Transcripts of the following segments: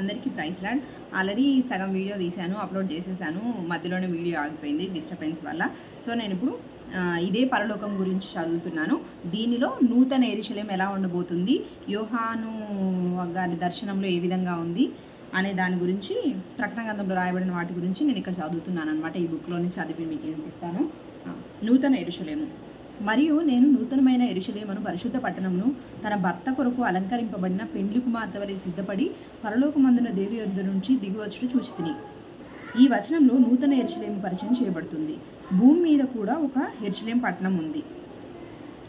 అందరికీ price rod already సగం video తీశాను అప్లోడ్ చేసేసాను. మధ్యలోనే వీడియో ఆగిపోయింది డిస్టర్బెన్స్ వల్ల. సో నేను ఇప్పుడు ఇదే పరలోకం గురించి చదువుతున్నాను. దీనిలో నూతన ఎరిశలేం ఎలా ఉండబోతుంది యోహాను గారి దర్శనంలో ఏ విధంగా ఉంది అనే దాని గురించి ప్రకటన గ్రంథంలో రాయబడిన వాటి గురించి నేను ఇక్కడ చదువుతున్నాను అనమాట ఈ బుక్లోని చదివి మీకు వినిపిస్తాను. నూతన ఎరుషలేము. మరియు నేను నూతనమైన ఎరుషలేమను పరిశుద్ధ పట్టణమును తన భర్త కొరకు అలంకరింపబడిన పెండ్లి కుమార్తె వలె సిద్ధపడి పరలోకమందున దేవి యొద్ద నుంచి దిగివచ్చుట చూసి తిని ఈ వచనంలో నూతన ఎరుషలేం పరిచయం చేయబడుతుంది. భూమి మీద కూడా ఒక ఎరుషలేం పట్టణం ఉంది.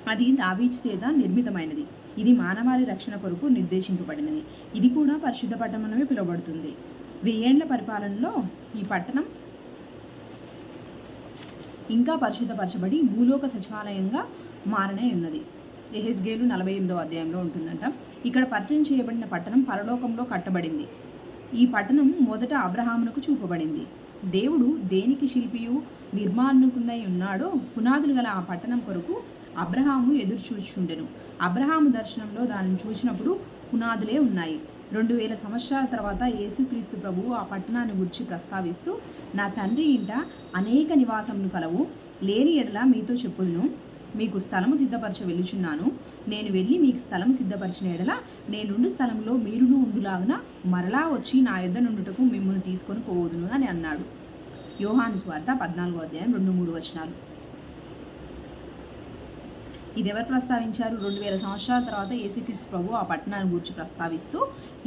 అది దావీచు చేత నిర్మితమైనది. ఇది మానవాళి రక్షణ కొరకు నిర్దేశింపబడినది. ఇది కూడా పరిశుద్ధ పట్టణమనమే పిలువబడుతుంది. వెయ్యేండ్ల పరిపాలనలో ఈ పట్టణం ఇంకా పరిశుద్ధపరచబడి భూలోక సచివాలయంగా మారనే ఉన్నది. ఎహెచ్గేలు నలభై ఎనిమిదవ అధ్యాయంలో ఉంటుందంట. ఇక్కడ పరిచయం చేయబడిన పట్టణం పరలోకంలో కట్టబడింది. ఈ పట్టణం మొదట అబ్రహామునకు చూపబడింది. దేవుడు దేనికి శిల్పియు నిర్మాణకునై ఉన్నాడో పునాదులు గల ఆ పట్టణం కొరకు అబ్రహాము ఎదురు చూచుండెను అబ్రహాము దర్శనంలో దానిని చూసినప్పుడు పునాదులే ఉన్నాయి. రెండు వేల సంవత్సరాల తర్వాత యేసుక్రీస్తు ప్రభువు ఆ పట్టణాన్ని గురించి ప్రస్తావిస్తూ నా తండ్రి ఇంట అనేక నివాసములు కలవు లేని ఎడల మీతో చెప్పులను మీకు స్థలము సిద్ధపరచ వెళ్ళుచున్నాను. నేను వెళ్ళి మీకు స్థలము సిద్ధపరిచిన ఎడల నేనుండు స్థలంలో మీరును ఉండులాగున మరలా వచ్చి నా యుద్ధ నుండుటకు మిమ్మల్ని తీసుకొని పోవదును అని అన్నాడు. యోహాను స్వార్థ పద్నాలుగో అధ్యాయం రెండు మూడు వచనాలు. ఇది ఎవరు ప్రస్తావించారు? రెండు వేల సంవత్సరాల తర్వాత యేసుక్రీస్తు ప్రభు ఆ పట్టణాన్ని గురించి ప్రస్తావిస్తూ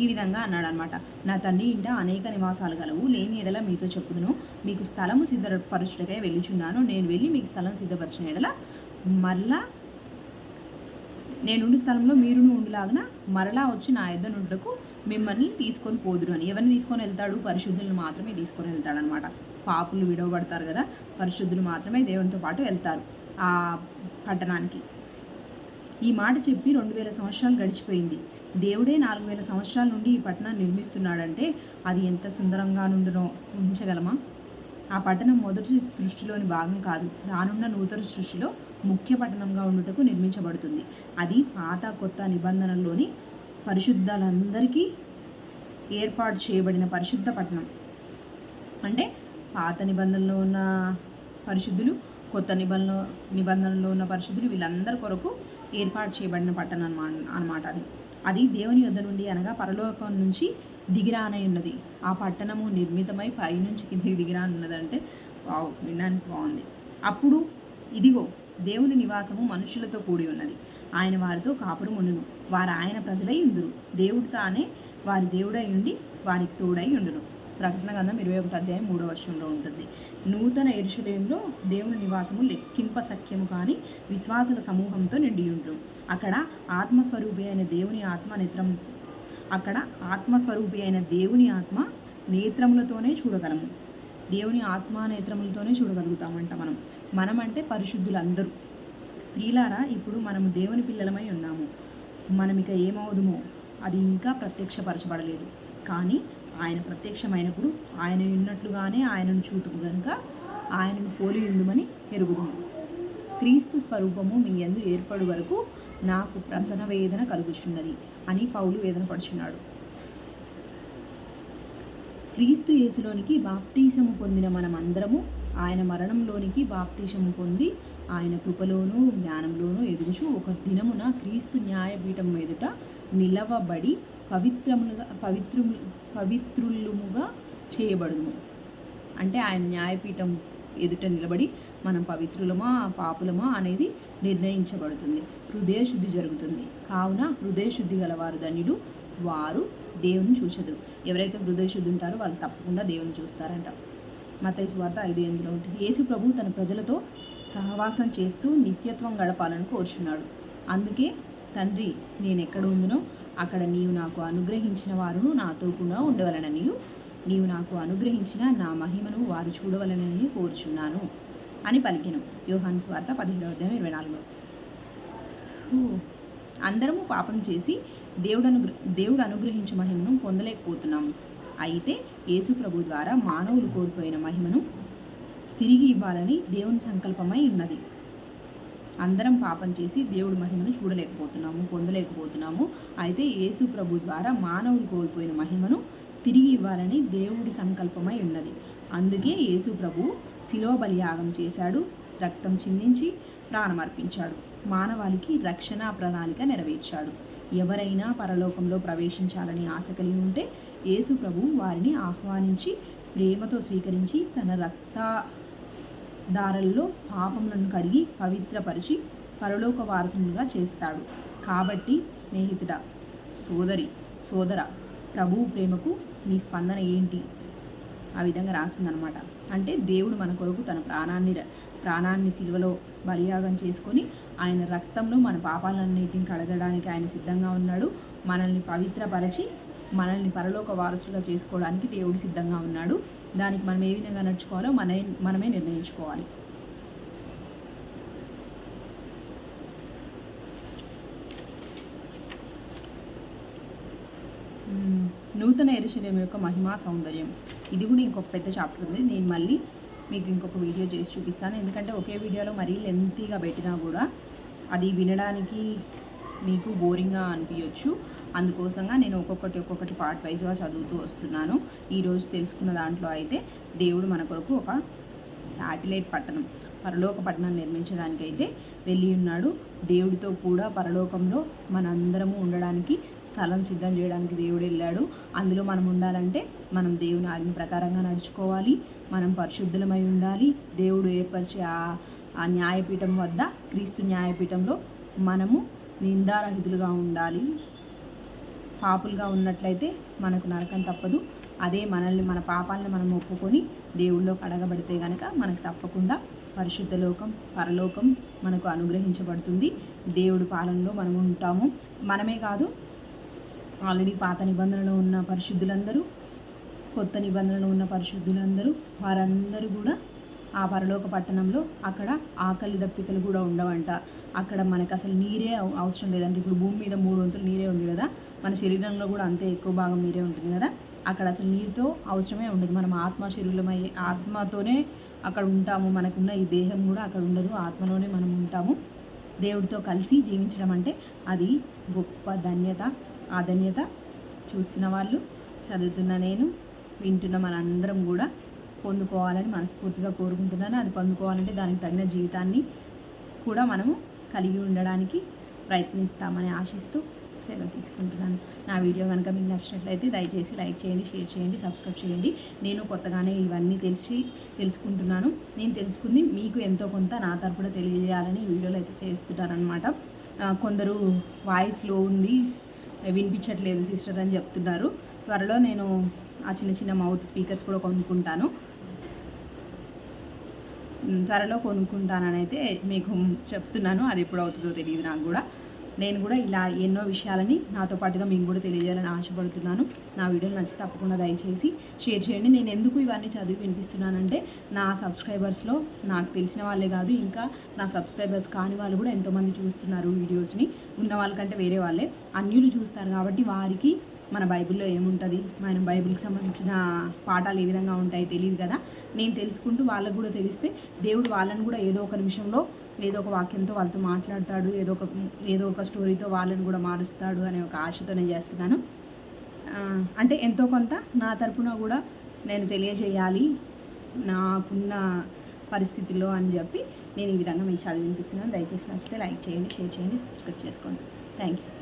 ఈ విధంగా అన్నాడు అనమాట నా తండ్రి ఇంట అనేక నివాసాలు గలవు. లేని ఎడల మీతో చెప్పుదును. మీకు స్థలము సిద్ధపరచుటకై వెళ్ళుచున్నాను. నేను వెళ్ళి మీకు స్థలం సిద్ధపరిచిన ఎడల మరలా నేనుండు స్థలంలో మీరును ఉండులాగున మరలా వచ్చి నా యొద్ద నుండుటకు మిమ్మల్ని తీసుకొని పోదురు అని. ఎవరిని తీసుకొని వెళ్తాడు? పరిశుద్ధులను మాత్రమే తీసుకొని వెళ్తాడనమాట పాపులు విడవబడతారు కదా పరిశుద్ధులు మాత్రమే దేవునితో పాటు వెళ్తారు ఆ పట్టణానికి. ఈ మాట చెప్పి రెండు వేల సంవత్సరాలు గడిచిపోయింది. దేవుడే నాలుగు వేల సంవత్సరాల నుండి ఈ పట్టణాన్ని నిర్మిస్తున్నాడంటే అది ఎంత సుందరంగా నుండునో ఊహించగలమా? ఆ పట్టణం మొదటి సృష్టిలోని భాగం కాదు. రానున్న నూతన సృష్టిలో ముఖ్య పట్టణంగా ఉండుటకు నిర్మించబడుతుంది. అది పాత కొత్త నిబంధనల్లోని పరిశుద్ధాలందరికీ ఏర్పాటు చేయబడిన పరిశుద్ధ పట్టణం. అంటే పాత నిబంధనలో ఉన్న పరిశుద్ధులు కొత్త నిబంధన నిబంధనలో ఉన్న పరిశుద్ధులు వీళ్ళందరి కొరకు ఏర్పాటు చేయబడిన పట్టణం అన్నమా అనమాట అది. అది దేవుని యొద్ద నుండి అనగా పరలోకం నుంచి దిగిరానై ఉన్నది. ఆ పట్టణము నిర్మితమై పైనుంచి కిందికి దిగిరానున్నదంటే వావ్ వినడానికి బాగుంది. అప్పుడు ఇదిగో దేవుని నివాసము మనుషులతో కూడి ఉన్నది. ఆయన వారితో కాపురం ఉండును. వారు ఆయన ప్రజలై ఉందురు దేవుడు తానే వారి దేవుడై ఉండి వారికి తోడై ఉండును. ప్రకటన గంధం ఇరవై ఒకటి అధ్యాయం మూడో వర్షంలో ఉంటుంది. నూతన ఎరుషులేంలో దేవుని నివాసము లెక్కింప సఖ్యము కానీ విశ్వాసుల సమూహంతో నిండి ఉండు అక్కడ ఆత్మస్వరూపి అయిన దేవుని ఆత్మ నేత్రం అక్కడ ఆత్మస్వరూపి అయిన దేవుని ఆత్మ నేత్రములతోనే చూడగలము. దేవుని ఆత్మ నేత్రములతోనే చూడగలుగుతామంట మనం. మనమంటే పరిశుద్ధులందరూ. ప్రియులారా ఇప్పుడు మనము దేవుని పిల్లలమై ఉన్నాము. మనం ఇక ఏమవుదుమో అది ఇంకా ప్రత్యక్షపరచబడలేదు. కానీ ఆయన ప్రత్యక్షమైనప్పుడు ఆయన ఉన్నట్లుగానే ఆయనను చూతుము గనుక ఆయనను పోలి ఉండుమని ఎరుగుదుము. క్రీస్తు స్వరూపము మీ యందు ఏర్పడు వరకు నాకు ప్రసన వేదన కలుగుచున్నది అని పౌలు వేదన పడుచున్నాడు క్రీస్తు యేసులోనికి బాప్తీసము పొందిన మనమందరము ఆయన మరణంలోనికి బాప్తీసము పొంది ఆయన కృపలోనూ జ్ఞానంలోనూ ఎదుగుచు ఒక దినమున క్రీస్తు న్యాయపీఠం ఎదుట నిలవబడి పవిత్రములుగా పవిత్రము పవిత్రులుముగా చేయబడును. అంటే ఆయన న్యాయపీఠం ఎదుట నిలబడి మనం పవిత్రులమా పాపులమా అనేది నిర్ణయించబడుతుంది. హృదయ శుద్ధి జరుగుతుంది. కావున హృదయ శుద్ధి గలవారు ధనుడు వారు దేవుని చూచదు ఎవరైతే హృదయ శుద్ధి ఉంటారో వాళ్ళు తప్పకుండా దేవుని చూస్తారంట. మతైసు వార్త ఐదు ఎనిమిదిలో ఉంటుంది యేసు ప్రభు తన ప్రజలతో సహవాసం చేస్తూ నిత్యత్వం గడపాలని కోరుచున్నాడు. అందుకే తండ్రి నేను ఎక్కడ ఉందినో అక్కడ నీవు నాకు అనుగ్రహించిన వారును నాతో కూడా ఉండవలనని నీవు నాకు అనుగ్రహించిన నా మహిమను వారు చూడవలనని కోరుచున్నాను అని పలికిను. యోహాను వార్త పదిహేడవ అధ్యాయం ఇరవై నాలుగులో. అందరము పాపం చేసి దేవుడు అనుగ్ర దేవుడు అనుగ్రహించు మహిమను పొందలేకపోతున్నాము అయితే యేసు ప్రభు ద్వారా మానవులు కోల్పోయిన మహిమను తిరిగి ఇవ్వాలని దేవుని సంకల్పమై ఉన్నది. అందరం పాపం చేసి దేవుడి మహిమను చూడలేకపోతున్నాము పొందలేకపోతున్నాము. అయితే యేసు ప్రభు ద్వారా మానవులు కోల్పోయిన మహిమను తిరిగి ఇవ్వాలని దేవుడి సంకల్పమై ఉన్నది. అందుకే యేసు ప్రభు శిలో బలియాగం చేశాడు రక్తం చిందించి ప్రాణమర్పించాడు మానవాళికి రక్షణ ప్రణాళిక నెరవేర్చాడు. ఎవరైనా పరలోకంలో ప్రవేశించాలని ఆశ కలిగి ఉంటే యేసు ప్రభు వారిని ఆహ్వానించి ప్రేమతో స్వీకరించి తన రక్త దారల్లో పాపములను కడిగి పవిత్రపరిచి పరలోక వారసునిగా చేస్తాడు. కాబట్టి స్నేహితుడ సోదరి సోదర ప్రభువు ప్రేమకు నీ స్పందన ఏంటి? ఆ విధంగా రాసిందనమాట అంటే దేవుడు మన కొరకు తన ప్రాణాన్ని ప్రాణాన్ని సిలువలో బలియాగం చేసుకొని ఆయన రక్తంలో మన పాపాలన్నిటిని కడగడానికి ఆయన సిద్ధంగా ఉన్నాడు. మనల్ని పవిత్రపరచి మనల్ని పరలోక వారసులుగా చేసుకోవడానికి దేవుడు సిద్ధంగా ఉన్నాడు. దానికి మనం ఏ విధంగా నడుచుకోవాలో మనమే మనమే నిర్ణయించుకోవాలి. నూతన ఎరుశలేం యొక్క మహిమా సౌందర్యం. ఇది కూడా ఇంకొక పెద్ద చాప్టర్ ఉంది. నేను మళ్ళీ మీకు ఇంకొక వీడియో చేసి చూపిస్తాను. ఎందుకంటే ఒకే వీడియోలో మరీ లెంతీగా పెట్టినా కూడా అది వినడానికి మీకు బోరింగ్గా అనిపించవచ్చు అందుకోసంగా నేను ఒక్కొక్కటి ఒక్కొక్కటి పార్ట్ వైజ్గా చదువుతూ వస్తున్నాను. ఈరోజు తెలుసుకున్న దాంట్లో అయితే దేవుడు మన కొరకు ఒక శాటిలైట్ పట్టణం పరలోక పట్టణం నిర్మించడానికి అయితే వెళ్ళి ఉన్నాడు. దేవుడితో కూడా పరలోకంలో మనందరము ఉండడానికి స్థలం సిద్ధం చేయడానికి దేవుడు వెళ్ళాడు. అందులో మనం ఉండాలంటే మనం దేవుని ఆజ్ఞ ప్రకారంగా నడుచుకోవాలి. మనం పరిశుద్ధులమై ఉండాలి. దేవుడు ఏర్పరిచే ఆ ఆ న్యాయపీఠం వద్ద క్రీస్తు న్యాయపీఠంలో మనము నిందారహితులుగా ఉండాలి. పాపులుగా ఉన్నట్లయితే మనకు నరకం తప్పదు. అదే మనల్ని మన పాపాలను మనం ఒప్పుకొని దేవుళ్ళో కడగబడితే గనక మనకు తప్పకుండా పరిశుద్ధ లోకం పరలోకం మనకు అనుగ్రహించబడుతుంది. దేవుడి పాలనలో మనం ఉంటాము. మనమే కాదు ఆల్రెడీ పాత నిబంధనలో ఉన్న పరిశుద్ధులందరూ కొత్త నిబంధనలో ఉన్న పరిశుద్ధులందరూ వారందరూ కూడా ఆ పరలోక పట్టణంలో అక్కడ ఆకలి దప్పికలు కూడా ఉండవంట. అక్కడ మనకు అసలు నీరే అవ- అవసరం లేదంటే ఇప్పుడు భూమి మీద మూడు వంతులు నీరే ఉంది కదా మన శరీరంలో కూడా అంతే ఎక్కువ భాగం నీరే ఉంటుంది కదా. అక్కడ అసలు నీరుతో అవసరమే ఉండదు. మనం ఆత్మ శరీరమై ఆత్మతోనే అక్కడ ఉంటాము. మనకున్న ఈ దేహం కూడా అక్కడ ఉండదు. ఆత్మలోనే మనం ఉంటాము. దేవుడితో కలిసి జీవించడం అంటే అది గొప్ప ధన్యత. ఆ ధన్యత చూస్తున్న వాళ్ళు చదువుతున్న నేను వింటున్న మనందరం కూడా పొందుకోవాలని మనస్ఫూర్తిగా కోరుకుంటున్నాను. అది పొందుకోవాలంటే దానికి తగిన జీవితాన్ని కూడా మనము కలిగి ఉండడానికి ప్రయత్నిస్తామని ఆశిస్తూ సెలవు తీసుకుంటున్నాను. నా వీడియో కనుక మీకు నచ్చినట్లయితే దయచేసి లైక్ చేయండి షేర్ చేయండి సబ్స్క్రైబ్ చేయండి. నేను కొత్తగానే ఇవన్నీ తెలిసి తెలుసుకుంటున్నాను. నేను తెలుసుకుంది మీకు ఎంతో కొంత నా తరపున తెలియజేయాలని వీడియోలు వీడియోలో అయితే చేస్తున్నారనమాట కొందరు వాయిస్లో ఉంది వినిపించట్లేదు సిస్టర్ అని చెప్తున్నారు. త్వరలో నేను ఆ చిన్న చిన్న మౌత్ స్పీకర్స్ కూడా కొనుక్కుంటాను. త్వరలో కొనుక్కుంటానని అయితే మీకు చెప్తున్నాను. అది ఎప్పుడు అవుతుందో తెలియదు నాకు కూడా. నేను కూడా ఇలా ఎన్నో విషయాలని నాతో పాటుగా మీకు కూడా తెలియజేయాలని ఆశపడుతున్నాను. నా వీడియోలు నచ్చి తప్పకుండా దయచేసి షేర్ చేయండి. నేను ఎందుకు ఇవన్నీ చదివి వినిపిస్తున్నానంటే నా సబ్స్క్రైబర్స్లో నాకు తెలిసిన వాళ్ళే కాదు ఇంకా నా సబ్స్క్రైబర్స్ కాని వాళ్ళు కూడా ఎంతోమంది చూస్తున్నారు వీడియోస్ని. ఉన్న వాళ్ళకంటే వేరే వాళ్ళే. అన్యులు చూస్తారు కాబట్టి వారికి మన బైబిల్లో ఏముంటుంది? మన బైబిల్కి సంబంధించిన పాఠాలు ఏ విధంగా ఉంటాయి తెలియదు కదా. నేను తెలుసుకుంటూ వాళ్ళకు కూడా తెలిస్తే దేవుడు వాళ్ళని కూడా ఏదో ఒక నిమిషంలో ఏదో ఒక వాక్యంతో వాళ్ళతో మాట్లాడతాడు. ఏదో ఒక ఏదో ఒక స్టోరీతో వాళ్ళని కూడా మారుస్తాడు అనే ఒక ఆశతో నేను చేస్తున్నాను. అంటే ఎంతో కొంత నా తరపున కూడా నేను తెలియజేయాలి. నాకున్న పరిస్థితుల్లో అని చెప్పి నేను ఈ విధంగా మీకు చదివినిపిస్తున్నాను. దయచేసి నచ్చితే లైక్ చేయండి షేర్ చేయండి సబ్స్క్రైబ్ చేసుకోండి. Thank you.